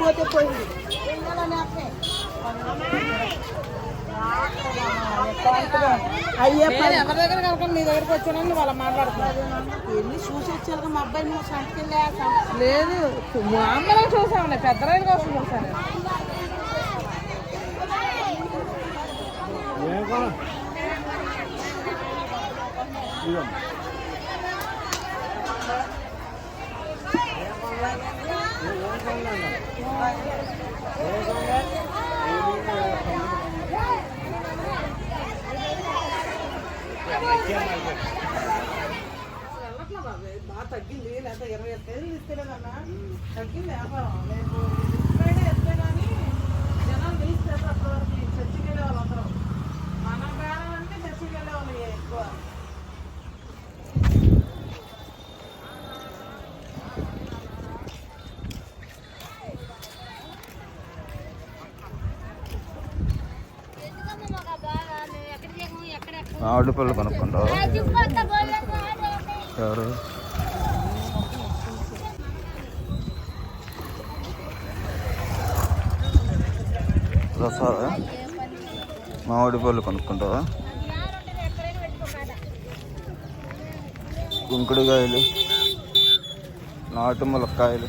పోతే పోయింది. అయ్యే ఎవరి దగ్గర కనుక మీ దగ్గరికి వచ్చానని వాళ్ళ మాట్లాడుతున్నారు వెళ్ళి చూసి వచ్చారు మా అబ్బాయి నువ్వు సంటికి లేదు మామూలుగా చూసామండి పెద్ద రైలు కోసం చూసాను. బాగా తగ్గింది లేదా ఇరవై ఐదు కేజీలు ఇస్తలేదన్నా తగ్గింది వ్యాపారం నేను ఇప్పుడైనా ఎత్తే కానీ జనాలు నిలిస్తే అప్పటి వరకు చర్చికి వెళ్ళే వాళ్ళందరూ మన బేరం అంటే చర్చికి వెళ్ళే వాళ్ళు ఎక్కువ మామిడి పిల్లలు కొనుక్కుంటావు? ఎవరు? రసాలా? మామిడి పళ్ళు కొనుక్కుంటావా? గుంకుడుకాయలు నాటు ములక్కాయలు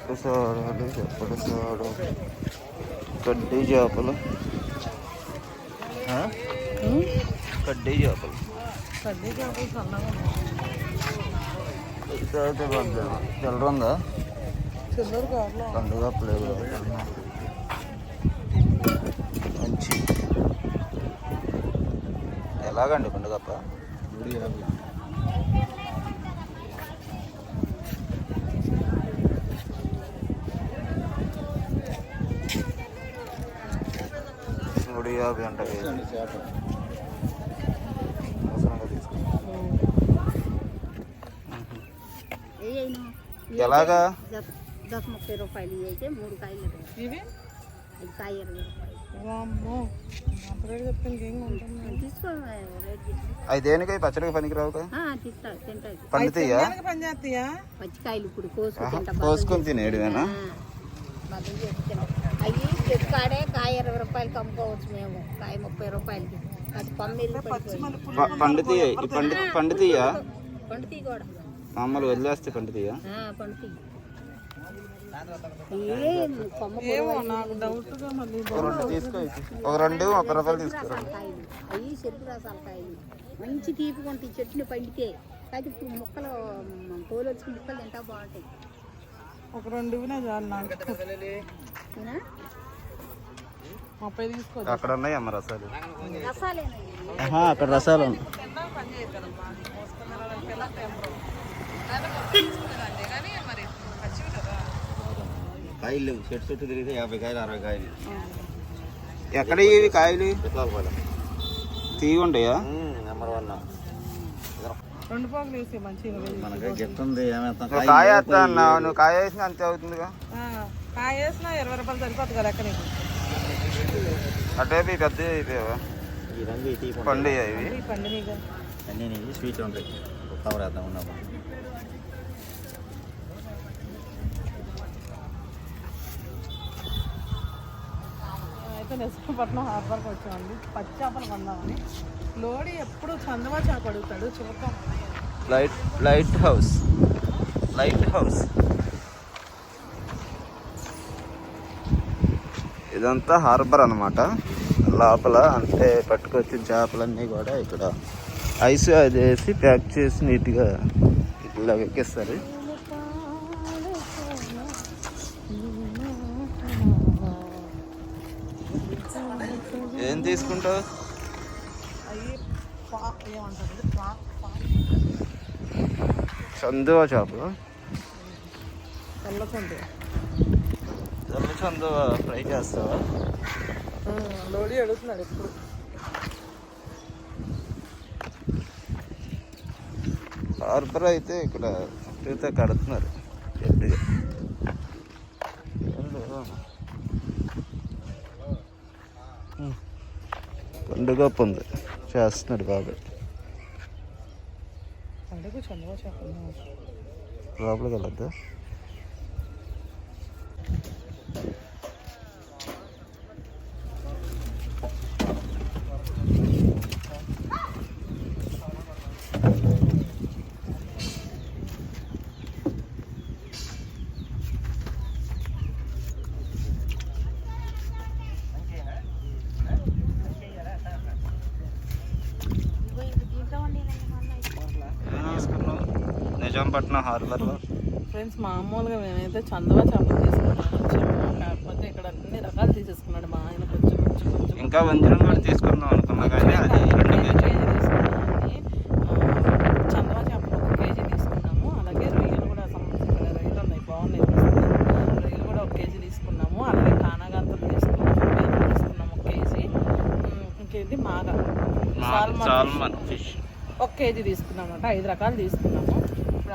పులసారాలు పులసారు కడ్డీ చేపలు ఆ? కడ్డీ చేపలు కడ్డీ చేపలు సన్నగా తెల్లరుందా చిల్లర కావాలి పండుగ లేదు మంచి. ఎలాగండి పండుగప్ప మూడు యాభై అంట. ఎలాగా? దశ ముప్పై రూపాయలు అయితే మూడు కాయలు ఇరవై. ఇవి ఐదు కాయ ఇరవై రూపాయలు. అవి దేనికి పచ్చడికి పనికి రావు ఆ, తీస్తా తింటాయి పండుతాయా పచ్చికాయలు ఇప్పుడు కోసుకొని తినేడువేనా అవి చెట్టు కాడే కాయ ఇరవై రూపాయలకి అమ్ముకోవచ్చు మేము కాయ ముప్పై రూపాయలకి అది పండుతీయ ఈ పండు పండుతీయా పండుతీ కూడా మామూలు వదిలేస్తే పండుతీయా ఆ, పండుతీ ఏం కొమ్మ ఏమో నాకు డౌట్గా మళ్ళీ ఒక రెండు తీసుకో ఒక రూపాయలు తీసుకో రసాల కాయలు అవి చెరుకు రసాల కాయలు మంచి తీపి ఉంటాయి చెట్లు పండితే. కాదు ఇప్పుడు ముక్కలు తోలు వచ్చి ముక్కలు తింటా బాగుంటాయి. ఒక రెండు చాలు నాకు. అక్కడ ఉన్నాయి అమ్మ రసాలు? అక్కడ రసాలు ఉన్నాయి. కాయలు లేవు. చెట్టు చుట్టూ తిరిగితే యాభై కాయలు అరవై కాయలు. ఎక్కడ ఇవి కాయలు? తీగి ఉండయా నెంబర్ వన్. రెండు పాకులు వేసి మంచిగా వేయి. మనకి కాయ వేస్తా అన్నావు? నువ్వు కాయ వేసిన అంతే అవుతుందిగా. ఆ, కాయ వేసినా ఇరవై రూపాయలు సరిపోతుంది కదా ఎక్కడ అటే పెద్ద అయిపోయావా? ఈ రంగు ఈ తీపి పండు ఇవి. పండు అన్నీ స్వీట్ ఉంటాయి. కవర్ వేద్దాం ఉన్నాము అయితే నరసింహపట్నం హార్బర్కి వచ్చామండి. పచ్చి చేపలు కొందామని. లోడి ఎప్పుడు చందమా చేప అడుగుతాడు? చూద్దాం. Light light house. Light house. ఇదంతా హార్బర్ అనమాట లోపల అంటే పట్టుకొచ్చిన చేపలన్నీ కూడా ఇక్కడ ఐస్ అది వేసి ప్యాక్ చేసి నీట్గా ఇట్లా ఎక్కిస్తారు ఏం తీసుకుంటావు? అవి పా ఏమంటారు చందువా తెల్ల చందువా ఫ్రై చేస్తావా? లోడీ అడుగుతున్నాడు ఎప్పుడు హార్బర్ అయితే ఇక్కడ కడుతున్నారు గట్టిగా. పండుగ ఉంది చేస్తున్నాడు. చేప లోపలికి వెళ్ళొద్దా ఏం తీసుకున్నావు నిజాంపట్నం హార్బర్లో. ఫ్రెండ్స్ మామూలుగా మేమైతే చందమా చేపలు తీసుకున్నాం వచ్చాము కాకపోతే ఇక్కడ అన్ని రకాలు తీసేసుకున్నాడు మా ఆయన కొంచెం కొంచెం కొంచెం. ఇంకా వంజరం కూడా తీసుకుందాం అనుకున్నా కానీ అది రెండు కేజీ చందమా చేపలు ఒక కేజీ తీసుకున్నాము అలాగే రొయ్యలు కూడా సంబంధించిన రొయ్యలు ఉన్నాయి బాగున్నాయి. రొయ్యలు కూడా ఒక కేజీ తీసుకున్నాము అలాగే కానాగంతలు తీసుకున్నాము తీసుకున్నాము ఒక కేజీ. ఇంకేంటి? మాగ. Salmon fish. ఒక కేజీ తీసుకున్నాం అనమాట ఐదు రకాలు తీసుకున్నాము.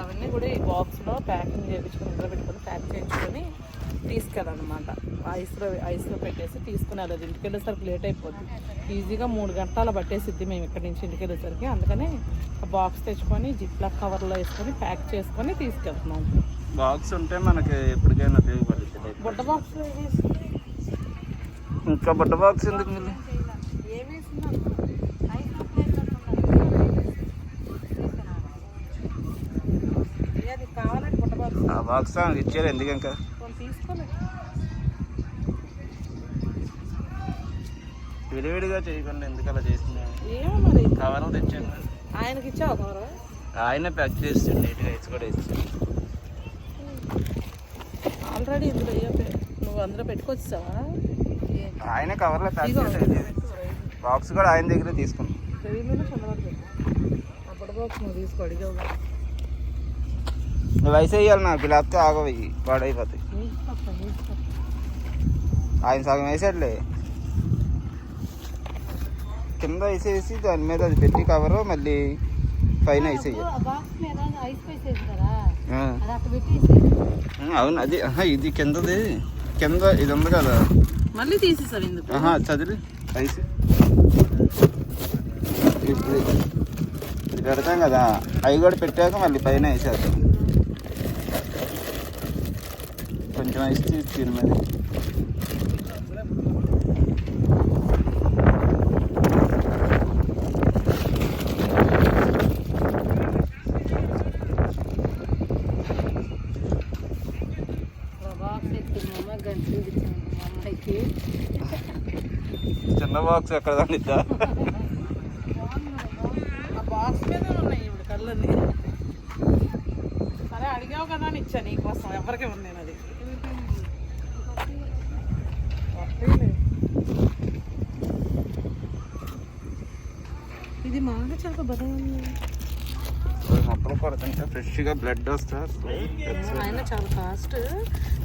అవన్నీ కూడా ఈ బాక్స్లో ప్యాకింగ్ చేయించుకొని ఇంట్లో పెట్టుకొని ప్యాక్ చేయించుకొని తీసుకెళ్ళాలన్నమాట ఐస్లో ఐస్లో పెట్టేసి తీసుకుని వెళ్ళదు. ఇంటికి వెళ్ళేసరికి లేట్ అయిపోద్ది. ఈజీగా మూడు గంటల పట్టేసిద్ది మేము ఇక్కడి నుంచి ఇంటికి వెళ్ళేసరికి అందుకని ఆ బాక్స్ తెచ్చుకొని జిప్లాక్ కవర్లో వేసుకొని ప్యాక్ చేసుకొని తీసుకెళ్తున్నాం. బాక్స్ ఉంటే మనకి ఎప్పటికైనా ఉపయోగపడుతుంది. బుట్ట బాక్స్లో ఇంకా బుట్ట బాక్స్ ఎందుకు మళ్ళీ ఏది కావాలంటే బుట్ట బాక్స్ ఇచ్చారు ఎందుకు ఇంకా? విడివిడిగా చేయకుండా ఎందుకు అలా మరి. కవర్లు తెచ్చాను ఆయనకి ఇచ్చావు కవరు? ఆయన ప్యాక్ చేస్తాడు నీట్గా ఇచ్చి కూడా ఇస్తాడు ఆల్రెడీ ఇందులో నువ్వు అందులో పెట్టుకొచ్చావా ఆయన కవర్లో ప్యాక్ చేసేది బాక్స్ కూడా ఆయన దగ్గరే తీసుకున్నాం రవిలోనే చదవదు అప్పటి బాక్స్ నువ్వు తీసుకో అడిగావు నువ్వు వయసు వేయాలి నాకు లేకపోతే ఆగవి పాడైపోతాయి ఆయన సగం వేసాడులే కింద వేసేసి దాని మీద అది పెట్టి కవరు మళ్ళీ పైన వేసేయాలి అవును అది ఇది కిందది కింద ఇది ఉంది కదా మళ్ళీ ఆహా చదివి ఐసి ఇది పెడతాం కదా అవి కూడా పెట్టాక మళ్ళీ పైన వేసేద్దాం కొంచెం ఐస్ తీసి దీని మీద బాక్స్ ఎత్తి మా అమ్మ గంటలు ఇచ్చాను మా అమ్మాయికి చిన్న బాక్స్ ఎక్కడ దానిద్దా ఆ బాక్స్ మీద ఉన్నాయి ఇప్పుడు కళ్ళన్నీ సరే అడిగావు కదా అని ఇచ్చా నీకోసం ఎవరికి ఉంది నేను అది వస్తేలే. ఇది మాగా చాలా బలం ఉంది మొక్కలు కొడుతుంటే ఫ్రెష్గా బ్లడ్ వస్తా. ఆయన చాలా కాస్ట్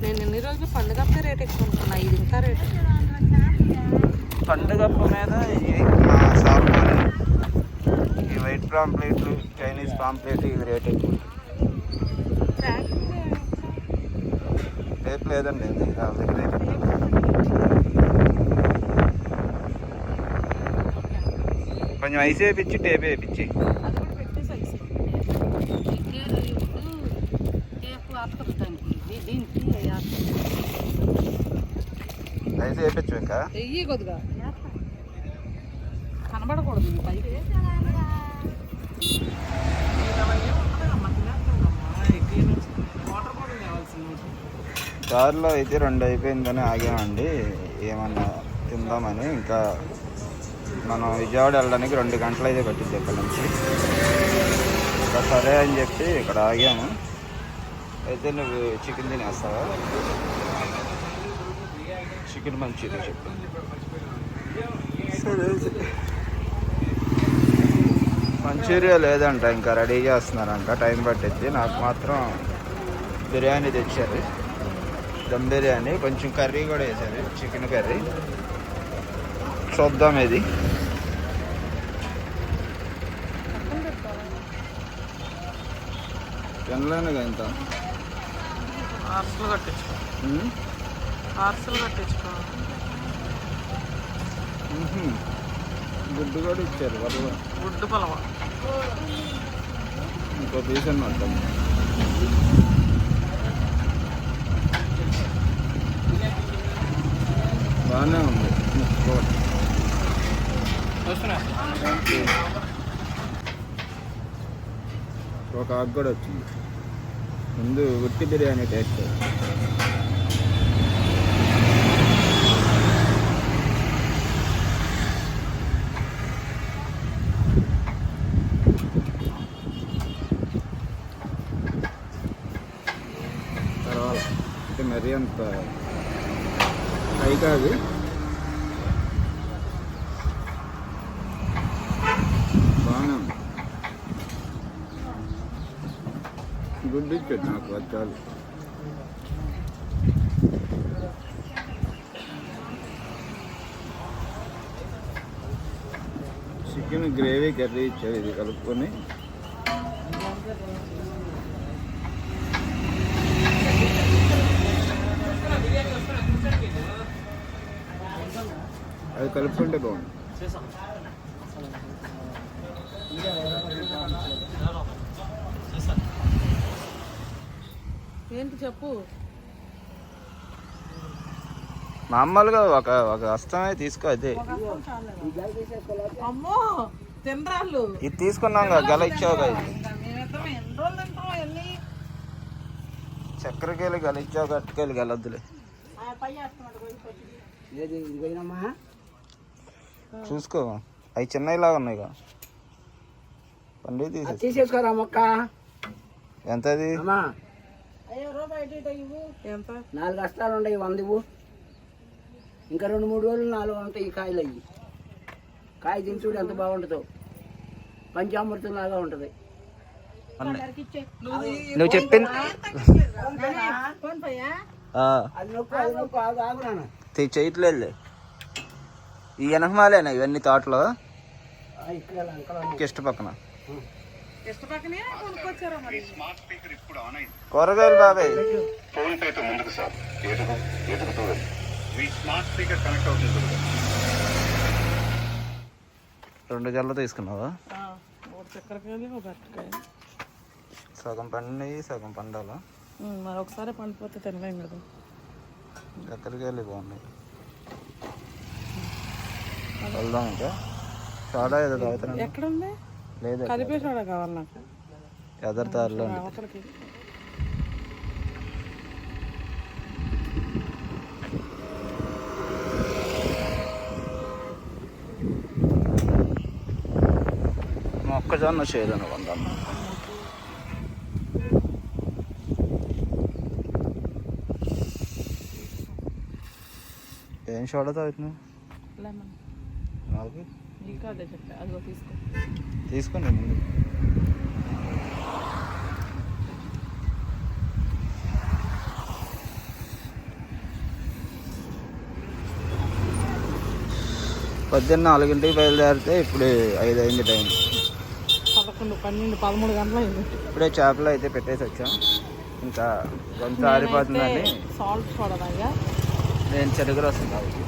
నేను ఎన్ని రోజులు పండుగ రేట్ ఎక్కువ అనుకున్నా? ఇది ఇంకా రేట్. పండుగ మీద ఈ వైట్ పాంప్లెట్లు చైనీస్ పాంప్లెట్ ఇది రేట్ ఎక్కువ. రేపు లేదండి దగ్గర కొంచెం ఐస్ వేయించి టేప్ వేయించి అది కూడా పెట్టేసి ఐసి. టేపు అతుకుతానికి దీనికి వేయించు ఇంకా. వెయ్యి కొద్దిగా. కనబడకూడదు దారిలో అయితే రెండు అయిపోయిందని ఆగామండి. ఏమన్నా తిందామని ఇంకా మనం విజయవాడ వెళ్ళడానికి రెండు గంటలు అయితే పట్టింది ఇక్కడ నుంచి. ఇంకా సరే అని చెప్పి ఇక్కడ ఆగాము. అయితే నువ్వు చికెన్ తినేస్తావా? చికెన్ మంచిది చెప్పు సరే మంచూరియా లేదంట ఇంకా రెడీ చేస్తున్నారంట. టైం పట్టిద్ది. నాకు మాత్రం బిర్యానీ తెచ్చారు. దమ్ బిర్యానీ కొంచెం కర్రీ కూడా వేసారు చికెన్ కర్రీ. చూద్దాం ఇది. తినలేనుగా ఇంత. పార్సల్ కట్టించుకో? పార్సల్ కట్టించుకో ఉహు. గుడ్డు కూడా ఇచ్చారు వాళ్ళు గుడ్డు పలవ. ఇంకో పీస్ అన్నమాట బాగానే ఉంది. ఒక ఆకు కూడా వచ్చింది. ముందు ఉట్టి బిర్యానీ టేస్ట్ తర్వాత అంటే మరీ అంత హై కాదు బాగా గుడ్ ఇచ్చాడు నాకు వచ్చాలు చికెన్ గ్రేవీ కర్రీ ఇచ్చారు ఇది కలుపుకొని. కలుపుకుంటే బాగుంది. ఏంటి చెప్పు? మామూలుగా ఒక ఒక వస్తమే తీసుకో అదే. అమ్మో తినరాళ్ళు. ఇది తీసుకున్నాం కదా గల ఇచ్చావు కదా ఇది. మేమిద్దరం ఎన్ని రోజులు తింటాం ఎన్ని చక్కెరకేళి గల ఇచ్చావు కట్టుకెళ్ళి గలద్దులే చూసుకో. అవి చిన్నవిలాగా ఉన్నాయి కదా. పండుగ తీసేసి తీసేసుకోరా మొక్క. ఎంత? అది నాలుగు అస్తాలు ఉన్నాయి వంద ఇంకా రెండు మూడు రోజులు నాలుగు ఉంటాయి ఈ కాయలు అయ్యి. కాయ తిని చూడు ఎంత బాగుంటుందో. పంచామృతం లాగా ఉంటుంది నువ్వు చెప్పింది ఫోన్ ఈ వెనకమాలేనా ఇవన్నీ తోటలో. కిష్ట పక్కన. కూరగాయలు బాబాయ్. రెండు జల్ల తీసుకున్నావా? సగం పండినవి సగం పండాలా? ఉమ్, మరి ఒకసారి పండిపోతే తినలేం కదా. చక్కెరకాయలు బాగున్నాయి. వెళ్దాం ఇంకా సోడా ఏదో తాగుతున్నాను. ఎక్కడ ఉంది లేదా. కలిపేసాడా కావాలి నాకు? ఉంది. అవతలకి. మొక్కజొన్న చేయలేను కొందమ్మ ఏం సోడా తాగుతున్నావు? లెమన్ నాకు ఇంకా అదే చెప్పా అదిగో తీసుకో. తీసుకోండి ముందు. పొద్దున్న నాలుగింటికి బయలుదేరితే ఇప్పుడు ఐదు అయింది టైం. పదకొండు పన్నెండు పదమూడు గంటలు అయింది ఇప్పుడే చేపలు అయితే పెట్టేసి వచ్చాం. ఇంకా గొంతు ఆరిపోతుందని సాల్ట్ చూడదయ్యా నేను చెరుకు రసం తాగుతాను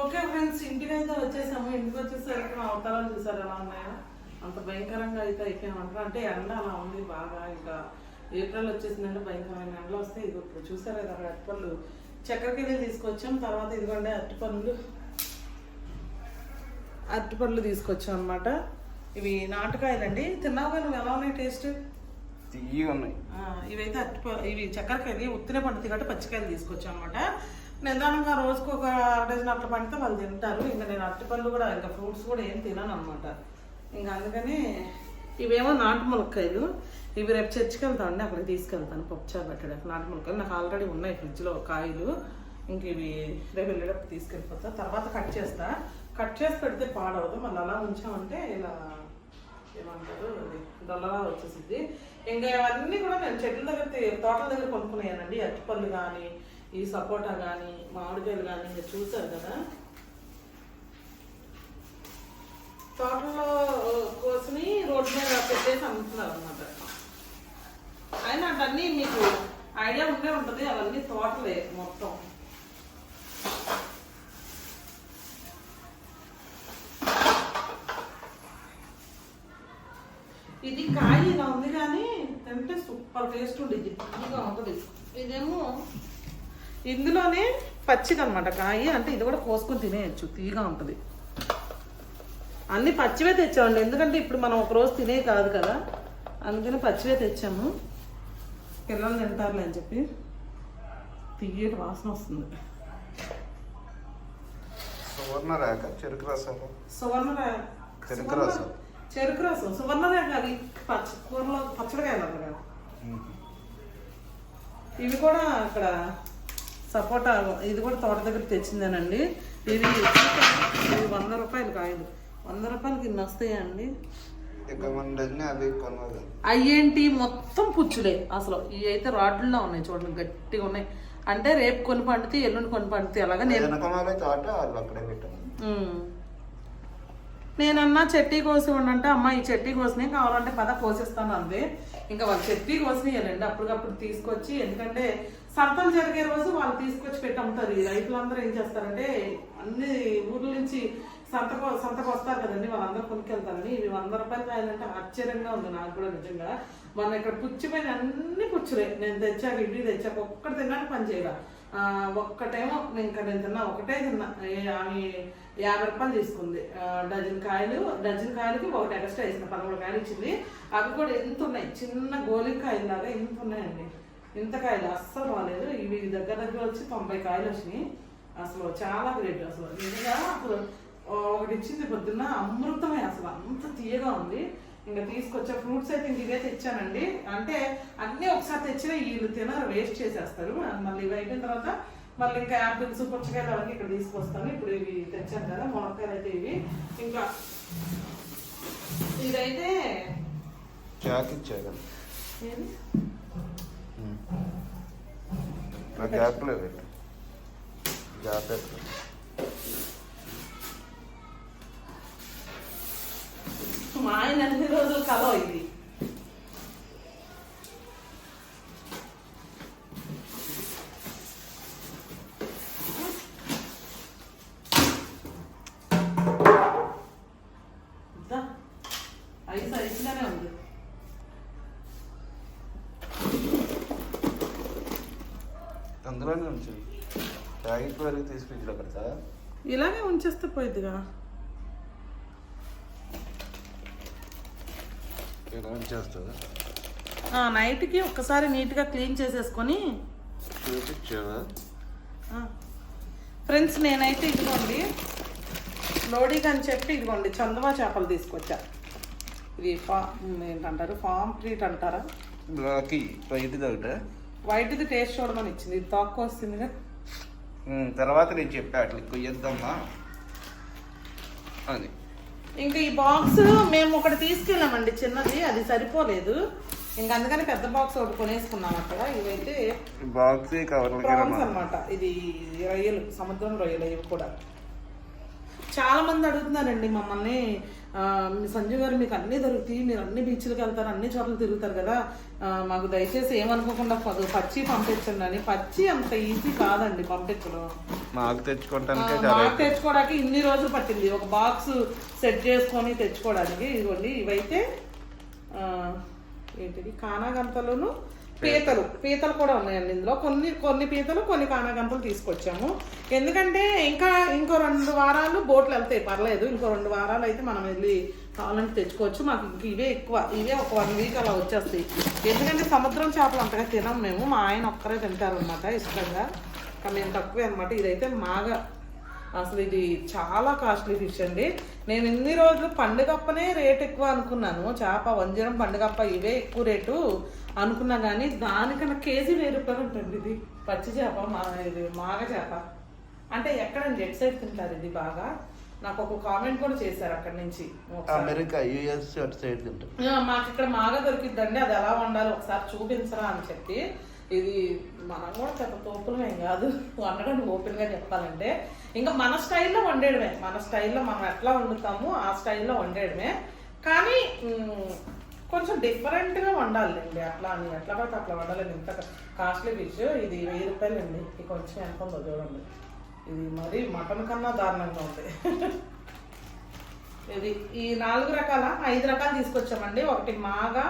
ఓకే ఫ్రెండ్స్ ఇంటికి అయితే వచ్చేసాము. ఇంటికి వచ్చేసరికి అవతారాలు చూసారు ఎలా ఉన్నాయో అంత భయంకరంగా అయితే అయిపోయామంటారు? అంటే ఎండ అలా ఉంది బాగా. ఇంకా ఏప్రిల్ వచ్చేసిందంటే భయంకరమైన ఎండలు వస్తాయి ఇది ఇప్పుడు చూసారు కదా అక్కడ అప్పళ్ళు చక్కెరకేళి తీసుకొచ్చాం. తర్వాత ఇదిగోండి అరటిపండ్లు అరటిపండ్లు తీసుకొచ్చాం అనమాట ఇవి నాటుకాయలండి. తిన్నావుగా నువ్వు? ఎలా ఉన్నాయి టేస్ట్? తియ్యి ఉన్నాయి. ఇవైతే అరటి ఇవి చక్కెరకాయలు ఉత్తిన పండుతాయి కాబట్టి పచ్చికాయలు తీసుకొచ్చాం అనమాట నిదానంగా రోజుకు ఒక డజన్ అట్లా పండితే వాళ్ళు తింటారు. ఇంకా నేను అరటిపళ్ళు కూడా ఇంకా ఫ్రూట్స్ కూడా ఏం తినను అనమాట ఇంకా అందుకని ఇవేమో నాటు ములక్కాయలు ఇవి రేపు చర్చికి వెళ్తామండి అక్కడికి తీసుకెళ్తాను. పప్పుచారు పెట్టడానికి నాటు ములక్కాయలు నాకు ఆల్రెడీ ఉన్నాయి ఫ్రిడ్జ్లో కాయలు. ఇంక ఇవి రేపు వెళ్ళేటప్పుడు తీసుకెళ్ళిపోతా. తర్వాత కట్ చేస్తా. కట్ చేసి పెడితే పాడవదు. మళ్ళీ అలా ఉంచామంటే ఇలా ఏమంటారు డొల్లలా వచ్చేసింది ఇంకా అవన్నీ కూడా నేను చెట్ల దగ్గర తోటల దగ్గర కొనుక్కున్నాయానండి. అరటిపళ్ళు కానీ ఈ సపోటా కానీ మామిడికాయలు కానీ ఇంకా చూసారు కదా? తోటలో కోసుని రోడ్డు మీద పెట్టేసి అమ్ముతున్నారు అనమాట అయినా అటన్నీ మీకు ఐడియా ఉండే ఉంటుంది అవన్నీ తోటలే మొత్తం. ఇది కాయ ఇలా ఉంది కానీ తింటే సూపర్ టేస్ట్ ఉండేది ఇదిగా ఉంటుంది. ఇదేమో ఇందులోనే పచ్చిది అనమాట కాయ అంటే ఇది కూడా కోసుకొని తినేయచ్చు. తీగా ఉంటుంది. అన్ని పచ్చివే తెచ్చామండి. ఎందుకంటే ఇప్పుడు మనం ఒక రోజు తినే కాదు కదా. అందుకని పచ్చివే తెచ్చాము. పిల్లలు తింటారులే అని చెప్పి తీయటి వాసన వస్తుంది. సువర్ణ రేఖ చెరుకు రసాలు సువర్ణ రే- చెరుకు రసం. చెరుకు రసం. సువర్ణ రేఖ అది పచ్చ కూరలో పచ్చడికాయలు కదా. ఇవి కూడా అక్కడ సపోటా ఇది కూడా తోట దగ్గర తెచ్చిందేనండి. ఇది ఇది వంద రూపాయలు కాయలు. వంద రూపాయలకి ఇన్ని వస్తాయండి అయ్యేంటి మొత్తం పుచ్చులే అసలు. ఇవి అయితే రాడ్లలో ఉన్నాయి చూడండి గట్టిగా ఉన్నాయి. అంటే రేపు కొని పండితే ఎల్లుండి కొని పండితే అలాగా నేను వెనకమాలే తోట వాళ్ళు అక్కడే పెట్టాను ఉమ్. నేనన్నా చెట్టి కోసి ఉండంటే అమ్మ ఈ చెట్టి కోసినాయి కావాలంటే పద కోసిస్తాను అంది. ఇంకా వాళ్ళు చెట్టి కోసినాయండి అప్పటికప్పుడు తీసుకొచ్చి ఎందుకంటే సంతలు జరిగే రోజు వాళ్ళు తీసుకొచ్చి పెట్టి అమ్ముతారు ఈ రైతులందరూ ఏం చేస్తారంటే అన్ని ఊర్ల నుంచి సంతకు సంతకు వస్తారు కదండి. వాళ్ళందరూ కొనుక్కెళ్తారని. ఇవి వంద రూపాయలు కాయాలంటే ఆశ్చర్యంగా ఉంది నాకు కూడా నిజంగా. మన ఇక్కడ పుచ్చిపోయిన అన్ని పుచ్చులే. నేను తెచ్చాక ఇడ్లీ తెచ్చాక ఒక్కటి తిన్నాను పని చేయాల ఒక్కటేమో ఇంకా నేను తిన్నా ఒకటే తిన్నా. ఏ- ఆమె యాభై రూపాయలు తీసుకుంది. డజన్ కాయలు డజన్ కాయలకి ఒకటి ఎక్స్ట్రా వేసిన పదమూడు కాయలు ఇచ్చింది. అవి కూడా ఎంత ఉన్నాయి? చిన్న గోలికాయలు లాగా ఎంత ఉన్నాయండి? ఇంత కాయలు అస్సలు బాగాలేదు ఇవి దగ్గర దగ్గర వచ్చి తొంభై కాయలు వచ్చినాయి. అసలు చాలా గ్రేట్ అసలు. నిజంగా అసలు ఒకటి ఇచ్చింది పొద్దున్న అమృతమే అసలు. అంత తీయగా ఉంది. ఇంకా తీసుకొచ్చే ఫ్రూట్స్ అయితే ఇంక ఇవే తెచ్చానండి. అంటే అన్నీ ఒకసారి తెచ్చినా వీళ్ళు తినరు వేస్ట్ చేసేస్తారు. మళ్ళీ ఇవి అయిపోయిన తర్వాత మళ్ళీ ఇంకా యాపిల్స్ పుచ్చకాయలు అవన్నీ ఇక్కడ తీసుకొస్తాను. ఇప్పుడు ఇవి తెచ్చాను కదా మునక్కాయలు అయితే ఇవి. ఇంకా ఇదైతే చాక్ ఇచ్చారు. ఏది? నా గ్యాప్ పెట్టు. మా ఆయన అన్ని రోజులు కలవ ఇది? అందులోనే ఉంచు. ప్యాకెట్ వరకు పెడతా. ఇలాగే ఉంచేస్తే పోయిద్దిగా. ఇలా ఉంచేస్తుంది ఆ, నైట్కి ఒక్కసారి నీట్గా క్లీన్ చేసేసుకొని. చూపించావా ఫ్రెండ్స్ నేనైతే ఇదిగోండి. లోడీకి అని చెప్పి ఇదిగోండి చందమా చేపలు తీసుకొచ్చా. ఇది ఫా ఏంటంటారు? ఫామ్ ట్రీట్ అంటారా? బ్లాకి బయట ఒకట. వైట్ది టేస్ట్ చూడమని ఇచ్చింది. ఇది తక్కువ వస్తుందిగా తర్వాత నేను చెప్పా అట్లా కొయ్యొద్దమ్మా. అది. ఇంకా ఈ బాక్స్ మేము ఒకటి తీసుకెళ్ళామండి చిన్నది అది సరిపోలేదు. ఇంకా అందుకని పెద్ద బాక్స్ ఒకటి కొనేసుకున్నాం అక్కడ. ఇవైతే బాక్స్ కవర్లకి ప్రాన్స్ అన్నమాట. ఇది రొయ్యలు సముద్రం రొయ్యలు ఇవి కూడా. చాలా మంది అడుగుతున్నారండి మమ్మల్ని. సంజయ్ గారు మీకు అన్నీ దొరుకుతాయి మీరు అన్ని బీచ్లకు వెళ్తారు అన్ని చోట్ల తిరుగుతారు కదా. మాకు దయచేసి ఏమనుకోకుండా పచ్చి పంపించండి అని. పచ్చి అంత ఈజీ కాదండి పంపించడం. మాకు మాకు తెచ్చుకోవడానికి ఇన్ని రోజులు పట్టింది. ఒక బాక్స్ సెట్ చేసుకొని తెచ్చుకోవడానికి. ఇదిగోండి ఇవైతే ఏంటిది? కానాగంతలోను పీతలు పీతలు కూడా ఉన్నాయండి ఇందులో. కొన్ని కొన్ని పీతలు కొన్ని కానగంపలు తీసుకొచ్చాము. ఎందుకంటే ఇంకా ఇంకో రెండు వారాలు బోట్లు వెళ్తాయి. పర్లేదు ఇంకో రెండు వారాలు అయితే మనం వెళ్ళి కావాలంటే తెచ్చుకోవచ్చు. మాకు ఇంక ఇవే ఎక్కువ ఇవే ఒక వన్ వీక్ అలా వచ్చేస్తాయి. ఎందుకంటే సముద్రం చేపలు అంతగా తినం మేము. మా ఆయన ఒక్కరే తింటారు అనమాట ఇష్టంగా. కానీ మేము తక్కువే అనమాట ఇదైతే మాగా అసలు ఇది చాలా కాస్ట్లీ ఫిష్ అండి. నేను ఇన్ని రోజులు పండుగప్పనే రేట్ ఎక్కువ అనుకున్నాను. చేప వంజరం పండుగప్ప ఇవే ఎక్కువ రేటు అనుకున్నా కానీ దానికన్నా కేజీ వెయ్యి రూపాయలు ఉంటుంది ఇది. పచ్చి చేప మా ఇది మాగ చేప. అంటే ఎక్కడండి ఎట్ సైడ్ తింటారు ఇది బాగా? నాకు ఒక కామెంట్ కూడా చేశారు అక్కడి నుంచి. అమెరికా యుఎస్ అటు సైడ్ మాకు ఇక్కడ మాగా దొరికిద్దండి. అది ఎలా వండాలి ఒకసారి చూపించరా అని చెప్పి. ఇది మనం కూడా పెద్ద తోపులు ఏం కాదు. వండడం ఓపెన్గా చెప్పాలంటే ఇంకా మన స్టైల్లో వండేయడమే. మన స్టైల్లో మనం ఎట్లా వండుతామో ఆ స్టైల్లో వండేయడమే. కానీ కొంచెం డిఫరెంట్గా వండాలండి. అట్లా అని ఎట్లా పడితే అట్లా వండాలండి ఇంత కాస్ట్లీ ఫిష్. ఇది వెయ్యి రూపాయలు అండి ఇది కొంచెం ఎంత ఉందో చూడండి. ఇది మరి మటన్ కన్నా దారుణంగా ఉంది. ఇది ఈ నాలుగు రకాల ఐదు రకాలు తీసుకొచ్చామండి. ఒకటి మాగా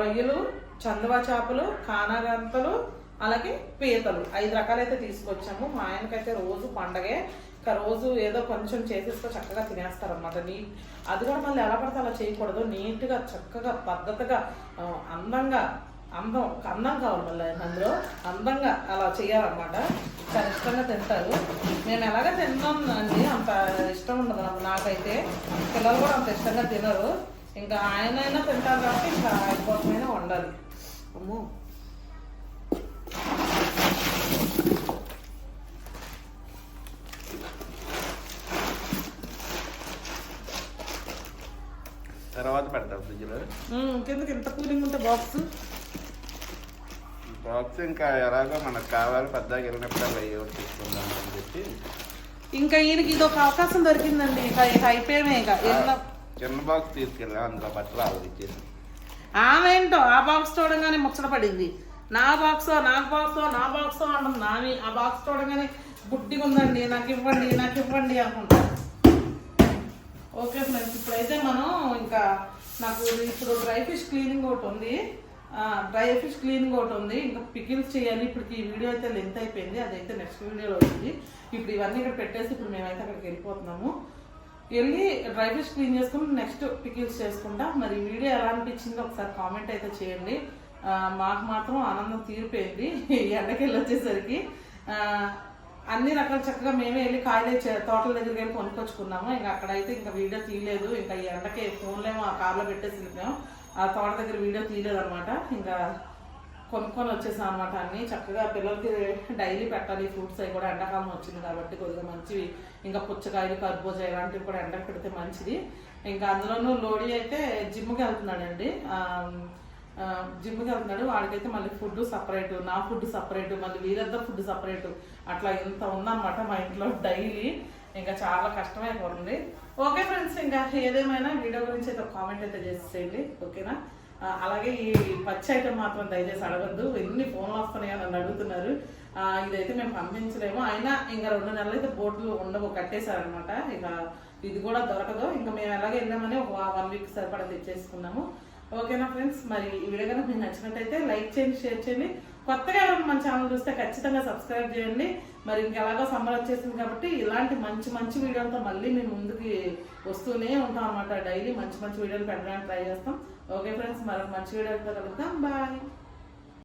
రొయ్యలు చందువా చేపలు కానగంతలు అలాగే పీతలు. ఐదు రకాలైతే తీసుకొచ్చాము. మా ఆయనకైతే రోజు పండగే. ఇంకా రోజు ఏదో కొంచెం చేసేసుకో చక్కగా తినేస్తారనమాట నీ అది కూడా మళ్ళీ ఎలా పడితే అలా చేయకూడదు. నీట్గా చక్కగా పద్ధతిగా అందంగా అందం అందం కావాలి మళ్ళీ అందులో. అందంగా అలా చేయాలన్నమాట. చాలా ఇష్టంగా తింటారు. మేము ఎలాగ తిన్నాను అండి? అంత ఇష్టం ఉండదు నాకు. నాకైతే పిల్లలు కూడా అంత ఇష్టంగా తినరు. ఇంకా ఆయన అయినా తింటారు కాబట్టి ఇంకా ఆయన కోసమైనా వండాలి. అమ్మో తర్వాత పెడతాం ఫ్రిడ్జ్లో. ఉమ్, కిందకి ఇంత కూలింగ్ ఉంటే బాక్స్? బాక్స్ ఇంకా ఎలాగో మనకు కావాలి పెద్దగా వెళ్ళినప్పుడు అలా ఏ ఒకటి తీసుకుందాం అని చెప్పి. ఇంకా ఈయనకి ఇది ఒక అవకాశం దొరికిందండి. ఇక అయిపోయామే ఇక. చిన్న బాక్స్ తీసుకెళ్ళాం అందులో బట్టలు ఆవిడ ఇచ్చేసి ఆమె ఏంటో ఆ బాక్స్ చూడగానే ముచ్చట పడింది. నా బాక్సో నా బాక్సో నా బాక్సో అంటుంది. నాని ఆ బాక్స్ చూడగానే బుడ్డిగా ఉందండి. నాకు ఇవ్వండి నాకు ఇవ్వండి అనుకుంటా. ఓకే ఫ్రెండ్స్ ఇప్పుడైతే మనం ఇంకా నాకు ఇప్పుడు డ్రై ఫిష్ క్లీనింగ్ ఒకటి ఉంది. డ్రై ఫిష్ క్లీనింగ్ ఒకటి ఉంది. ఇంకా పికిల్స్ చేయాలి. ఇప్పుడు ఈ వీడియో అయితే లెంత్ అయిపోయింది. అదైతే నెక్స్ట్ వీడియోలో వచ్చింది ఇప్పుడు ఇవన్నీ ఇక్కడ పెట్టేసి ఇప్పుడు మేమైతే అక్కడికి వెళ్ళిపోతున్నాము. వెళ్ళి డ్రై ఫిష్ క్లీన్ చేసుకుని నెక్స్ట్ పికిల్స్ చేసుకుంటా. మరి వీడియో ఎలా అనిపించిందో ఒకసారి కామెంట్ అయితే చేయండి. మాకు మాత్రం ఆనందం తీరిపోయింది. ఈ వచ్చేసరికి అన్ని రకాల చక్కగా మేమే వెళ్ళి కాయలే తోటల దగ్గరికి వెళ్ళి కొనుక్కొచ్చుకున్నాము. ఇంకా అక్కడైతే ఇంకా వీడియో తీయలేదు. ఇంకా ఈ ఫోన్లేమో ఆ కార్లో పెట్టేసి వెళ్ళిపోయాం ఆ తోట దగ్గర వీడియో తీయలేదు అనమాట ఇంకా కొనుక్కొని వచ్చేసాం అనమాట అన్ని. చక్కగా పిల్లలకి డైలీ పెట్టాలి. ఫ్రూట్స్ అవి కూడా ఎండాకాలం వచ్చింది కాబట్టి కొద్దిగా మంచివి. ఇంకా పుచ్చకాయలు కర్బూజా ఇలాంటివి కూడా ఎండకు పెడితే మంచిది. ఇంకా అందులోనూ లోడీ అయితే జిమ్కి వెళ్తున్నాడండి. జిమ్కి వెళ్తున్నాడు. వాడికైతే మళ్ళీ ఫుడ్ సపరేట్. నా ఫుడ్ సపరేట్. మళ్ళీ వీరిద్దరు ఫుడ్ సపరేట్. అట్లా ఇంత ఉందన్నమాట మా ఇంట్లో డైలీ. ఇంకా చాలా కష్టమైపోతుంది ఓకే ఫ్రెండ్స్ ఇంకా ఏదేమైనా వీడియో గురించి అయితే కామెంట్ అయితే చేసేయండి. ఓకేనా? అలాగే ఈ పచ్చి ఐటమ్ మాత్రం దయచేసి అడగద్దు. ఎన్ని ఫోన్లు వస్తున్నాయో నన్ను అడుగుతున్నారు. ఇదైతే మేము పంపించలేము. అయినా ఇంకా రెండు నెలలు అయితే బోట్లు ఉండవు కట్టేశారనమాట ఇక ఇది కూడా దొరకదు. ఇంకా మేము ఎలాగే వెళ్ళామని ఒక వన్ వీక్ సరిపడా తెచ్చేసుకున్నాము. ఓకేనా ఫ్రెండ్స్? మరి ఈ వీడియో కనుక మీకు నచ్చినట్టయితే లైక్ చేయండి షేర్ చేయండి. కొత్తగా ఎవరైనా మన ఛానల్ చూస్తే ఖచ్చితంగా సబ్స్క్రైబ్ చేయండి. మరి ఇంకెలాగో సమ్మర్ వచ్చేసింది కాబట్టి ఇలాంటి మంచి మంచి వీడియోలతో మళ్ళీ మేము ముందుకి వస్తూనే ఉంటాం అనమాట డైలీ మంచి మంచి వీడియోలు పెట్టడానికి ట్రై చేస్తాం. ఓకే ఫ్రెండ్స్ మరొక మంచి వీడియోతో కలుగుతాం బాయ్